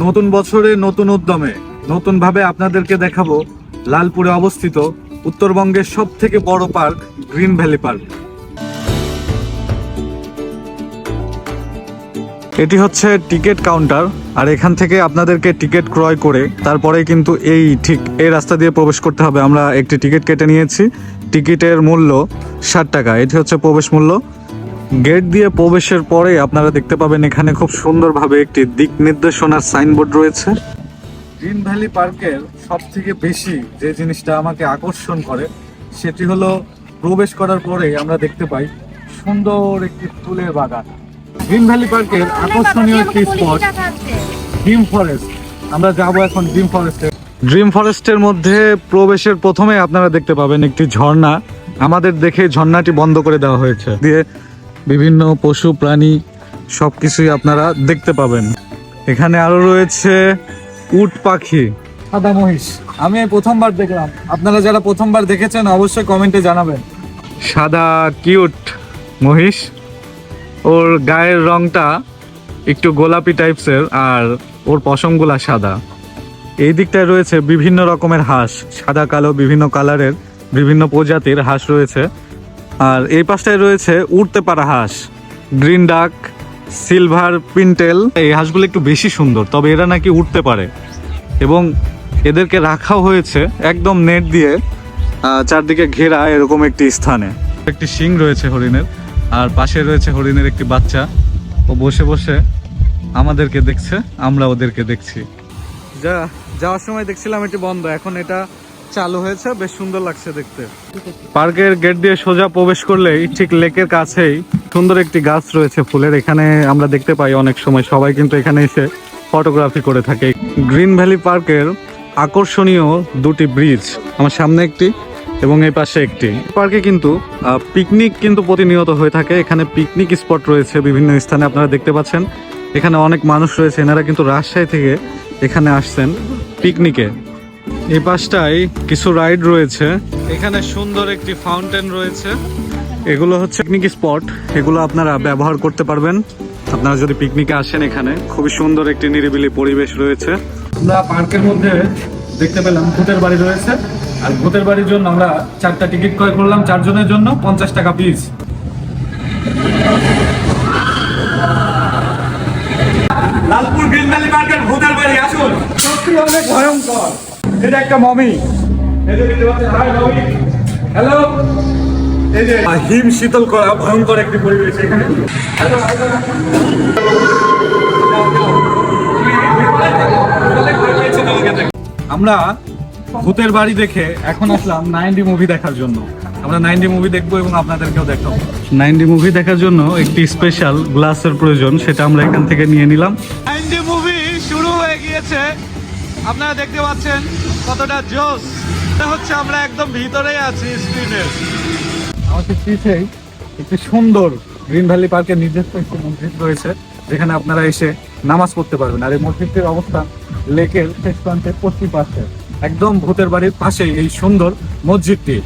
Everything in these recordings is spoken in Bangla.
নতুন বছরে নতুন উদ্যমে নতুন ভাবে আপনাদেরকে দেখাবো লালপুরে অবস্থিত উত্তরবঙ্গের সব থেকে বড় পার্ক গ্রিন ভ্যালি পার্ক। এটি হচ্ছে টিকিট কাউন্টার, আর এখান থেকে আপনাদেরকে টিকিট ক্রয় করে তারপরে কিন্তু এই ঠিক এই রাস্তা দিয়ে প্রবেশ করতে হবে। আমরা একটি টিকিট কেটে নিয়েছি। টিকিটের মূল্য ষাট টাকা। এটি হচ্ছে প্রবেশ মূল্য। গেট দিয়ে প্রবেশের পরে আপনারা দেখতে পাবেন এখানে খুব সুন্দরভাবে একটি দিক নির্দেশনার সাইনবোর্ড রয়েছে। গ্রিন ভ্যালি পার্কের সব থেকে বেশি যে জিনিসটা আমাকে আকর্ষণ করে সেটি হলো প্রবেশ করার পরে আমরা দেখতে পাই সুন্দর একটি ফুলের বাগান। গ্রিন ভ্যালি পার্কের আকর্ষণীয় একটি স্পট ড্রিম ফরেস্ট। আমরা যাব এখন ডিম ফরেস্টে। ড্রিম ফরেস্টের মধ্যে প্রবেশের প্রথমে আপনারা দেখতে পাবেন একটি ঝর্ণা। আমাদের দেখে ঝর্ণাটি বন্ধ করে দেওয়া হয়েছে। দিয়ে বিভিন্ন পশু প্রাণী সব কিছুই আপনারা দেখতে পাবেন। এখানে আরও রয়েছে উট পাখি। সাদা মহিষ। আমি এই প্রথমবার দেখলাম। আপনারা যারা প্রথমবার দেখেছেন অবশ্যই কমেন্টে জানাবেন। সাদা কিউট মহিষ। ওর গায়ের রংটা একটু গোলাপি টাইপসের আর ওর পশমগুলা সাদা। এই দিকটায় রয়েছে বিভিন্ন রকমের হাঁস। সাদা কালো বিভিন্ন কালারের বিভিন্ন প্রজাতির হাঁস রয়েছে। আর এই পাশটায় রয়েছে উড়তে পারা হাঁস, গ্রিন ডাক, সিলভার পিন্টেল। এই হাঁসগুলো একটু বেশি সুন্দর, তবে এরা নাকি উঠতে পারে। এবং এদেরকে রাখাও হয়েছে একদম নেট দিয়ে চারদিকে ঘেরা এরকম একটি স্থানে। একটি শিং রয়েছে হরিণের, আর পাশে রয়েছে হরিণের একটি বাচ্চা। ও বসে বসে আমাদেরকে দেখছে, আমরা ওদেরকে দেখছি। যা, যাওয়ার সময় দেখছিলাম এটি বন্ধ, এখন এটা চালু হয়েছে, বেশ সুন্দর লাগছে দেখতে। পার্কের গেট দিয়ে সোজা প্রবেশ করলেই ঠিক লেকের কাছেই সুন্দর একটি গাছ রয়েছে ফুলের। এখানে আমরা দেখতে পাই অনেক সময় সবাই কিন্তু এখানে এসে ফটোগ্রাফি করে থাকে। গ্রিন ভ্যালি পার্কের আকর্ষণীয় দুটি ব্রিজ, আমার সামনে একটি এবং এই পাশে একটি। পার্কে কিন্তু পিকনিক কিন্তু প্রতিনিয়ত হয়ে থাকে। এখানে পিকনিক স্পট রয়েছে বিভিন্ন স্থানে, আপনারা দেখতে পাচ্ছেন। এখানে অনেক মানুষ রয়েছে, এনারা কিন্তু রাজশাহী থেকে এখানে আসছেন পিকনিকে এই পাশটায় কিছু রাইড রয়েছে। এখানে সুন্দর একটি ফাউন্টেন রয়েছে। এগুলো হচ্ছে পিকনিক স্পট এগুলো আপনারা ব্যবহার করতে পারবেন। আপনারা যদি পিকনিকে আসেন এখানে খুবই সুন্দর একটি নিরিবিলি পরিবেশ রয়েছে। আমরা পার্কের মধ্যে দেখতে পেলাম ভূতের বাড়ি রয়েছে। আর ভূতের বাড়ির জন্য আমরা চারটা টিকিট ক্রয় করলাম চারজনের জন্য পঞ্চাশ টাকা piece Lalpur green valley market ভূতের বাড়ি আসুন। সত্যি অনেক ভয়ঙ্কর। এটা একটা মমি। হ্যালো হিম শীতল করা, ভয়ঙ্কর একটি পরিবেশ আমরা ভূতের বাড়ি দেখে এখন আসলাম নাইনডি মুভি দেখার জন্য। আমরা নাইনডি মুভি দেখব এবং আপনাদেরকেও দেখাবো। নাইনডি মুভি দেখার জন্য একটি স্পেশাল গ্লাসের প্রয়োজন, সেটা আমরা এখান থেকে নিয়ে নিলাম। নাইনডি মুভি শুরু হয়ে গিয়েছে। আপনারা দেখতে পাচ্ছেন কতটা জোস এটা হচ্ছে আমরা একদম ভিতরেই আছি স্ক্রিনের আমাদের পিছেই একটি সুন্দর গ্রিন ভ্যালি পার্কের নির্দিষ্ট একটি মসজিদ রয়েছে, যেখানে আপনারা এসে নামাজ পড়তে পারবেন। আর এই মসজিদটির অবস্থান লেকের শেষ প্রান্তের পশ্চিম পাশে, একদম ভূতের বাড়ির পাশেই এই সুন্দর মসজিদটি।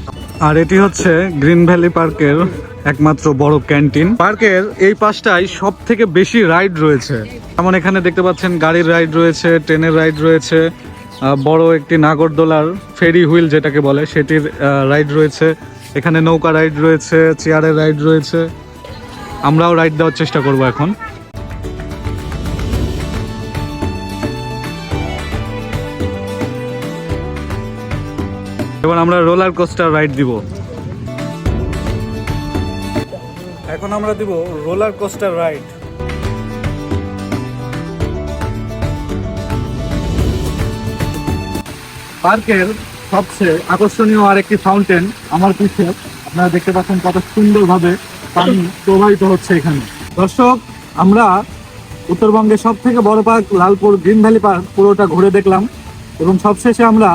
আর এটি হচ্ছে গ্রিন ভ্যালি পার্কের একমাত্র বড় ক্যান্টিন। পার্কের এই পাশটায় সব থেকে বেশি রাইড রয়েছে। যেমন এখানে দেখতে পাচ্ছেন গাড়ির রাইড রয়েছে, ট্রেনের রাইড রয়েছে বড় একটি নাগরদোলার ফেরি হুইল যেটাকে বলে, সেটির রাইড রয়েছে। এখানে নৌকা রাইড রয়েছে, চেয়ারের রাইড রয়েছে। আমরাও রাইড দেওয়ার চেষ্টা করব এখন। এবার আমরা রোলার কোস্টার রাইড দিব। এখন আমরা দিব রোলার কোস্টার রাইড। পার্কের সবচেয়ে আকর্ষণীয় আরেকটি ফাউন্টেন আমার পিছে আপনারা দেখতে পাচ্ছেন কত সুন্দরভাবে পানি প্রবাহিত হচ্ছে এখানে। দর্শক, আমরা উত্তরবঙ্গের সব থেকে বড় park Lalpur green valley park, পুরোটা ঘুরে দেখলাম। এবং সবশেষে আমরা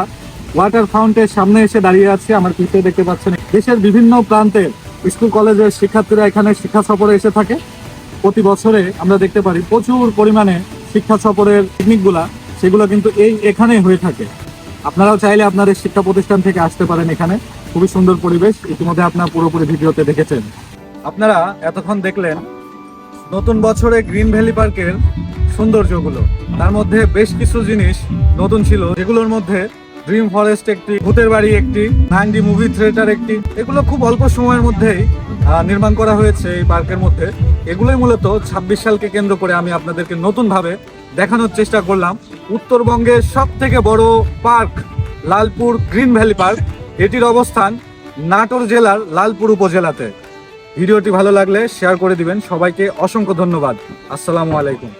ওয়াটার ফাউন্টের সামনে এসে দাঁড়িয়ে আছি, আমার পিছে দেখতে পাচ্ছেন। দেশের বিভিন্ন প্রান্তের স্কুল কলেজের শিক্ষার্থীরা এখানে শিক্ষা সফরে এসে থাকে। প্রতি বছরে আমরা দেখতে পারি প্রচুর পরিমাণে শিক্ষা সফরের পিকনিকগুলা, সেগুলো কিন্তু এই এখানেই হয়ে থাকে। আপনারাও চাইলে আপনাদের শিক্ষা প্রতিষ্ঠান থেকে আসতে পারেন এখানে। খুবই সুন্দর পরিবেশ, ইতিমধ্যে আপনারা পুরোপুরি ভিডিওতে দেখেছেন। আপনারা এতক্ষণ দেখলেন নতুন বছরে গ্রিন ভ্যালি পার্কের সৌন্দর্যগুলো। তার মধ্যে বেশ কিছু জিনিস নতুন ছিল, যেগুলোর মধ্যে ড্রিম ফরেস্ট একটি, ভূতের বাড়ি একটি নাইনডি মুভি থিয়েটার একটি। এগুলো খুব অল্প সময়ের মধ্যেই নির্মাণ করা হয়েছে এই পার্কের মধ্যে। এগুলোই মূলত ছাব্বিশ সালকে কেন্দ্র করে আমি আপনাদেরকে নতুনভাবে দেখানোর চেষ্টা করলাম। উত্তরবঙ্গের সব থেকে বড় park Lalpur green valley park. এটির অবস্থান নাটোর জেলার লালপুর উপজেলাতে। ভিডিওটি ভালো লাগলে শেয়ার করে দিবেন। সবাইকে অসংখ্য ধন্যবাদ। আসসালামু আলাইকুম।